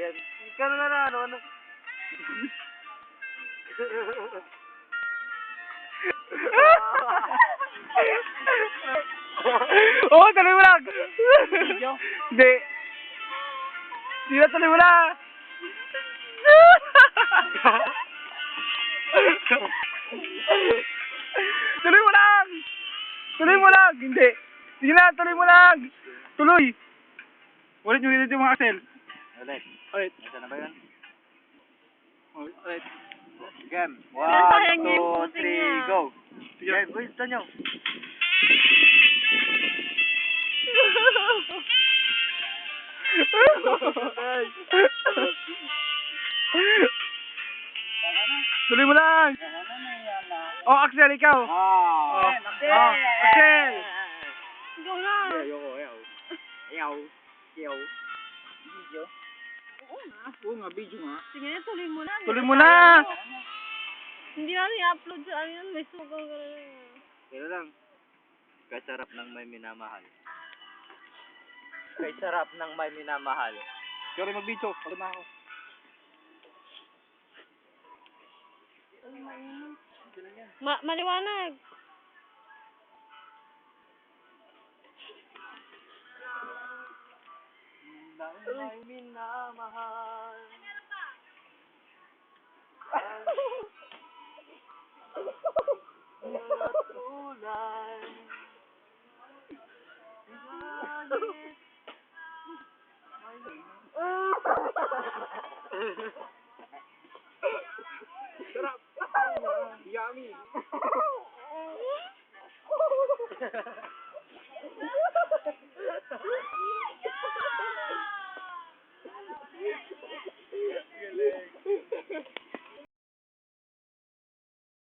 Yan. Ikaw na na, ano, ano. Oo, oh, tuloy mo lang. Video? Hindi. Hindi na, tuloy mo lang. tuloy mo lang. Tuloy mo lang. Hindi. Sige na, tuloy mo lang. Tuloy. Ulit yung ulit yung mga Axel. Ulit. Ulit. Nasaan na ba yun? Ulit. Game. Sayang One, niya yung two, three, niya. go. Game, gusto nyo. Tuloy mo lang. Oh, Axel, ikaw. Ah. Oh, oh, Axel. Ikaw na. Ayoko, ayaw. Ayaw. Ayaw. Video? Oo nga. Oo nga, video nga. Sige tuloy mo na. Tuloy mo na. Hindi na i-upload sa ano yun. May sugal ka na. Pero lang. Kasarap ng may minamahal. Kay sarap ng may minamahal. Pero mag-video. Pagod na ako. Ma maliwanag. Ng may minamahal. Ngunit Yummy.